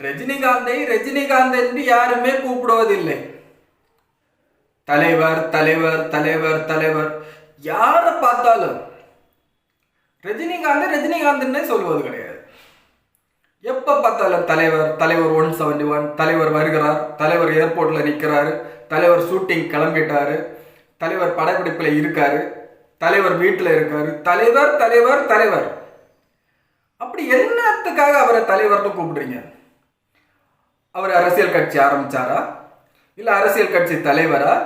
ரஜினிகாந்தை ரஜினிகாந்த் என்று யாருமே கூப்பிடுவதில்லை. தலைவர் தலைவர் தலைவர் தலைவர். யாரை பார்த்தாலும் ரஜினிகாந்த் ரஜினிகாந்த்னே சொல்வது கிடையாது. எப்ப பார்த்தாலும் தலைவர் தலைவர் ஒன் செவன்டி ஒன் தலைவர் வருகிறார் தலைவர் ஏர்போர்ட்ல நிற்கிறாரு தலைவர் ஷூட்டிங் கிளம்பிட்டாரு தலைவர் படப்பிடிப்பில் இருக்காரு தலைவர் வீட்டில் இருக்காரு தலைவர் தலைவர் தலைவர். அப்படி என்னத்துக்காக அவரை தலைவர்னு கூப்பிடுறீங்க? அவர் அரசியல் கட்சி ஆரம்பிச்சாரா? இல்லை அரசியல் கட்சி தலைவரா?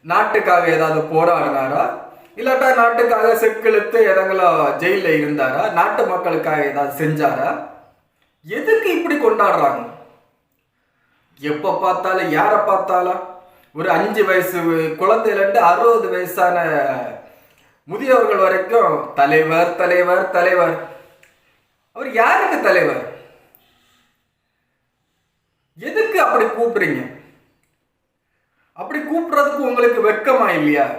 நாட்டுக்காக ஏதாவது போராடினாரா? இல்லாட்டா நாட்டுக்காக செக்கிழுத்து எதங்களோ ஜெயிலில் இருந்தாரா? நாட்டு மக்களுக்காக ஏதாவது செஞ்சாரா? எதுக்கு இப்படி கொண்டாடுறாங்க? எப்போ பார்த்தாலும் யாரை பார்த்தாலும்? ஒரு அஞ்சு வயசு குழந்தையிலேருந்து அறுபது வயசான முதியவர்கள் வரைக்கும் தலைவர் தலைவர் தலைவர். அவர் யாருக்கு தலைவர்? எதுக்கு அப்படி கூப்பிடுறீங்க? அப்படி கூப்பிடுறதுக்கு உங்களுக்கு வெட்கமா இல்லையா?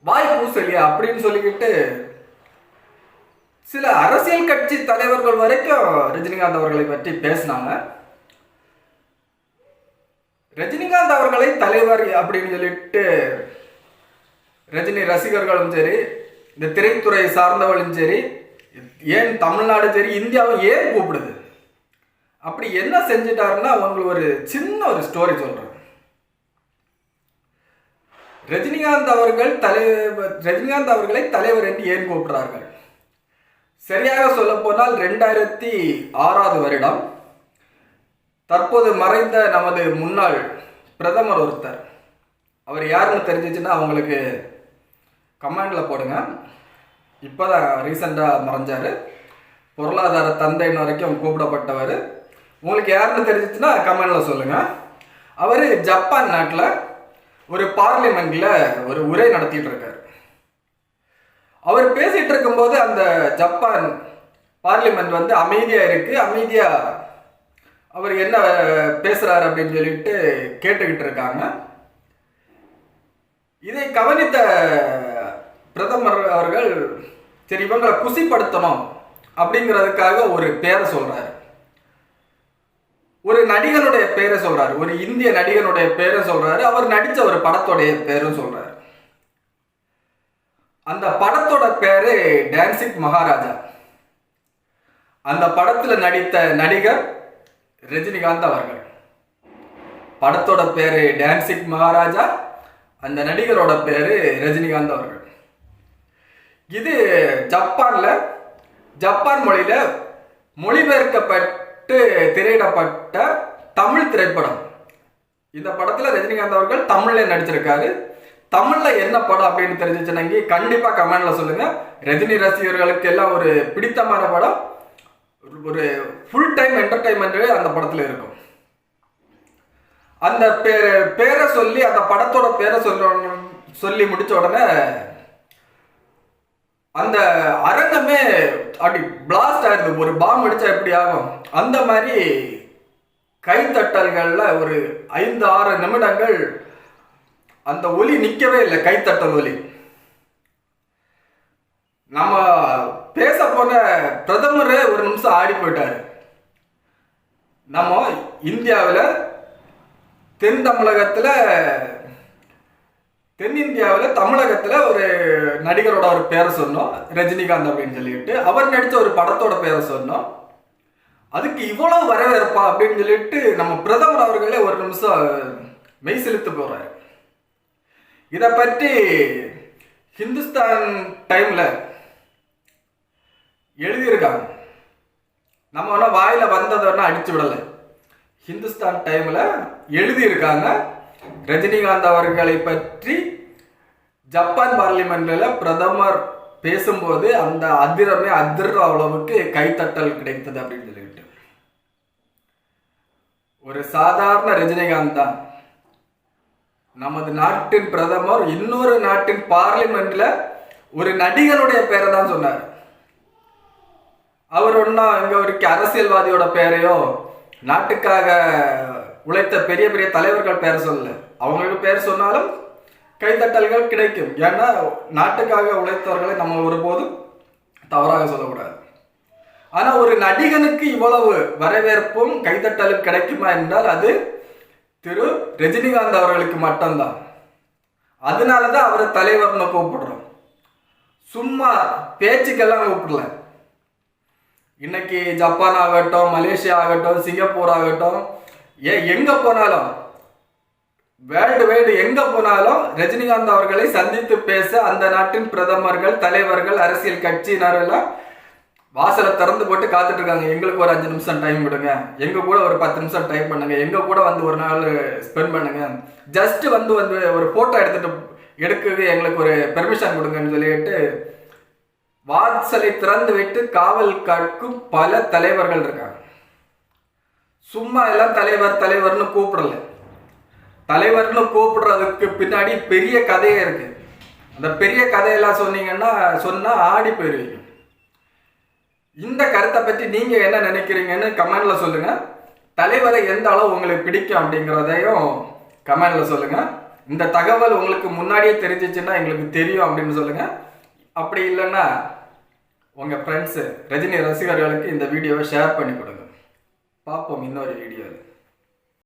வாய் பூசலையா? அப்படின்னு சொல்லிக்கிட்டு சில அரசியல் கட்சி தலைவர்கள் வரைக்கும் ரஜினிகாந்த் அவர்களை பற்றி பேசினாங்க. ரஜினிகாந்த் அவர்களை தலைவர் அப்படின்னு சொல்லிட்டு ரஜினி ரசிகர்களும் சரி இந்த திரைத்துறை சார்ந்தவர்களும் சரி ஏன் தமிழ்நாடு சரி இந்தியாவும் ஏன் கூப்பிடுது? அப்படி என்ன செஞ்சிட்டாருன்னா உங்களுக்கு ஒரு சின்ன ஒரு ஸ்டோரி சொல்கிறேன் ரஜினிகாந்த் அவர்கள் தலைவர் ரஜினிகாந்த் அவர்களை தலைவர் என்று ஏன் கூப்பிடுறார்கள்? சரியாக சொல்ல போனால் ரெண்டாயிரத்தி ஆறாவது வருடம் தற்போது மறைந்த நமது முன்னாள் பிரதமர் ஒருத்தர். அவர் யாருன்னு தெரிஞ்சிச்சுன்னா அவங்களுக்கு கமெண்டில் போடுங்க. இப்போதான் ரீசெண்டாக மறைஞ்சார். பொருளாதார தந்தைன்னு வரைக்கும் கூப்பிடப்பட்டவர். உங்களுக்கு யாருன்னு தெரிஞ்சிச்சுன்னா கமெண்ட்ல சொல்லுங்க. அவர் ஜப்பான் நாட்டில் ஒரு பார்லிமெண்ட்ல ஒரு உரை நடத்திட்டு இருக்கார். அவர் பேசிட்டு இருக்கும்போது அந்த ஜப்பான் பார்லிமெண்ட் வந்து அமைதியா இருக்கு அமைதியா அவர் என்ன பேசுறாரு அப்படின்னு சொல்லிட்டு கேட்டுக்கிட்டு இருக்காங்க. இதை கவனித்த பிரதமர் அவர்கள் சரி இவங்களை குசிப்படுத்தணும் அப்படிங்கிறதுக்காக ஒரு பேரை சொல்றாரு. ஒரு நடிகனுடைய பேரை சொல்றாரு. ஒரு இந்திய நடிகனுடைய பேரை சொல்றாரு. அவர் நடிச்ச ஒரு படத்தோடைய பேரும் சொல்றாரு. அந்த படத்தோட பேரு டான்சிங் மகாராஜா. அந்த படத்துல நடித்த நடிகர் ரஜினிகாந்த் அவர்கள். படத்தோட பேரு டான்சிங் மகாராஜா. அந்த நடிகரோட பேரு ரஜினிகாந்த் அவர்கள். இது ஜப்பான்ல ஜப்பான் மொழியில மொழிபெயர்க்கப்பட்ட திரையிடப்பட்ட தமிழ் திரைப்படம். இந்த படத்தில் ரஜினிகாந்த் அவர்கள் தமிழில் நடிச்சிருக்காரு. தமிழில் என்ன படம் அப்படின்னு தெரிஞ்சிச்சுனாங்க கண்டிப்பாக கமெண்டில் சொல்லுங்கள் ரஜினி ரசிகர்களுக்கு எல்லாம் ஒரு பிடித்தமான படம். ஒரு ஃபுல் டைம் என்டர்டைன்மெண்ட்டே அந்த படத்தில் இருக்கும். அந்த பேரை பேரை சொல்லி அந்த படத்தோட பேரை சொல்ல சொல்லி முடித்த உடனே அந்த அரங்கமே அப்படி பிளாஸ்ட் ஆயிருது. ஒரு பாம் அடிச்சா எப்படி ஆகும்? அந்த மாதிரி கைத்தட்டல்களில் ஒரு ஐந்து ஆறு நிமிடங்கள் அந்த ஒலி நிற்கவே இல்லை. கைத்தட்டல் ஒலி. நம்ம பேச போன பிரதமரே ஒரு நிமிஷம் ஆடி போயிட்டாரு. நம்ம இந்தியாவில் தென் தமிழகத்தில் தென்னிந்தியாவில் தமிழகத்தில் ஒரு நடிகரோட ஒரு பேரை சொன்னோம் ரஜினிகாந்த் அப்படின்னு சொல்லிட்டு. அவர் நடித்த ஒரு படத்தோட பேரை சொன்னோம். அதுக்கு இவ்வளோ வரவேற்பா அப்படின்னு சொல்லிட்டு நம்ம பிரதமர் அவர்களே ஒரு நிமிஷம் மெய் செலுத்து போகிறார் இதை பற்றி ஹிந்துஸ்தான் டைமில் எழுதியிருக்காங்க. நம்ம வேணால் வாயில் வந்ததை வேணா அடிச்சு விடலை. ஹிந்துஸ்தான் டைமில் எழுதியிருக்காங்க. ரஜினிகாந்த் அவர்களை பற்றி ஜப்பான் பார்லிமெண்ட்ல பிரதமர் பேசும்போது அந்த அதிரமே அதிர்ற அளவுக்கு கைத்தட்டல் கிடைத்தது அப்படின்னு சொல்லிட்டு ஒரு சாதாரண ரஜினிகாந்த் தான். நமது நாட்டின் பிரதமர் இன்னொரு நாட்டின் பார்லிமெண்ட்ல ஒரு நடிகனுடைய பேரை தான் சொன்னார். அவர் ஒன்னா இங்க ஒரு அரசியல்வாதியோட பேரையோ நாட்டுக்காக உழைத்த பெரிய பெரிய தலைவர்கள் பேர் சொல்லல. அவங்களுக்கு பேர் சொன்னாலும் கைத்தட்டல்கள் கிடைக்கும். ஏன்னா நாட்டுக்காக உழைத்தவர்களை நம்ம ஒருபோதும் தவறாக சொல்லக்கூடாது. ஆனால் ஒரு நடிகனுக்கு இவ்வளவு வரவேற்பும் கைதட்டலும் கிடைக்குமா என்றால் அது திரு. ரஜினிகாந்த் அவர்களுக்கு மட்டும்தான். அதனால தான் அவரை தலைவர்னு கூப்பிடுறோம். சும்மா பேச்சுக்கெல்லாம் கூப்பிடல. இன்னைக்கு ஜப்பான் ஆகட்டும் மலேசியா ஆகட்டும் சிங்கப்பூர் ஆகட்டும் ஏ எங்கே போனாலும்? வேர்ல்டு வைடு எங்க போனாலும் ரஜினிகாந்த் அவர்களை சந்தித்து பேச அந்த நாட்டின் பிரதமர்கள் தலைவர்கள் அரசியல் கட்சியினர் எல்லாம் வாசலை திறந்து போட்டு காத்துட்டு இருக்காங்க எங்களுக்கு ஒரு அஞ்சு நிமிஷம் டைம் விடுங்க. எங்க கூட ஒரு பத்து நிமிஷம் டைம் பண்ணுங்க. எங்க கூட வந்து ஒரு நாள் ஸ்பெண்ட் பண்ணுங்க. ஜஸ்ட் வந்து வந்து ஒரு போட்டோ எடுத்துட்டு எடுக்கிறது எங்களுக்கு ஒரு பெர்மிஷன் கொடுங்கன்னு சொல்லிட்டு வாசலை திறந்து விட்டு காவல் காக்கும் பல தலைவர்கள் இருக்காங்க. சும்மா எல்லாம் தலைவர் தலைவர்னு கூப்பிடல. தலைவர்னு கூப்பிடுறதுக்கு பின்னாடி பெரிய கதையே இருக்கு. அந்த பெரிய கதையெல்லாம் சொன்னீங்கன்னா சொன்னா ஆடி போயிருவீங்க. இந்த கருத்தை பற்றி நீங்க என்ன நினைக்கிறீங்கன்னு கமெண்ட்ல சொல்லுங்க. தலைவரை எந்த அளவு உங்களுக்கு பிடிக்கும் அப்படிங்கிறதையும் கமெண்ட்ல சொல்லுங்க. இந்த தகவல் உங்களுக்கு முன்னாடியே தெரிஞ்சிச்சுன்னா எங்களுக்கு தெரியும் அப்படின்னு சொல்லுங்க. அப்படி இல்லைன்னா உங்க ஃப்ரெண்ட்ஸு ரஜினி ரசிகர்களுக்கு இந்த வீடியோவை ஷேர் பண்ணி கொடுங்க. பார்ப்போம் இன்னொரு வீடியோவில்